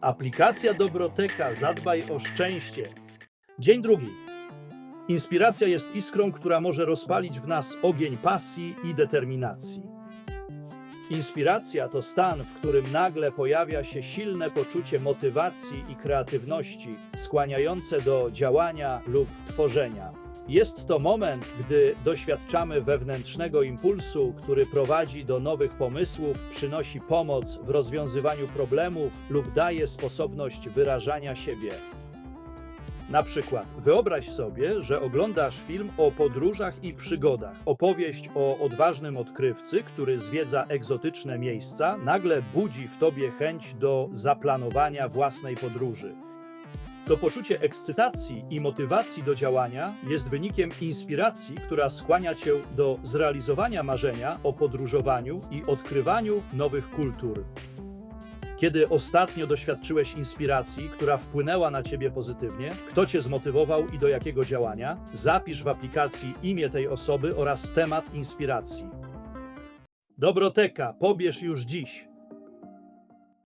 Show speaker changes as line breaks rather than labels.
Aplikacja Dobroteka Zadbaj o szczęście. Dzień drugi. Inspiracja jest iskrą, która może rozpalić w nas ogień pasji i determinacji. Inspiracja to stan, w którym nagle pojawia się silne poczucie motywacji i kreatywności, skłaniające do działania lub tworzenia. Jest to moment, gdy doświadczamy wewnętrznego impulsu, który prowadzi do nowych pomysłów, przynosi pomoc w rozwiązywaniu problemów lub daje sposobność wyrażania siebie. Na przykład, wyobraź sobie, że oglądasz film o podróżach i przygodach. Opowieść o odważnym odkrywcy, który zwiedza egzotyczne miejsca, nagle budzi w tobie chęć do zaplanowania własnej podróży. To poczucie ekscytacji i motywacji do działania jest wynikiem inspiracji, która skłania cię do zrealizowania marzenia o podróżowaniu i odkrywaniu nowych kultur. Kiedy ostatnio doświadczyłeś inspiracji, która wpłynęła na ciebie pozytywnie, kto cię zmotywował i do jakiego działania, zapisz w aplikacji imię tej osoby oraz temat inspiracji. Dobroteka, pobierz już dziś.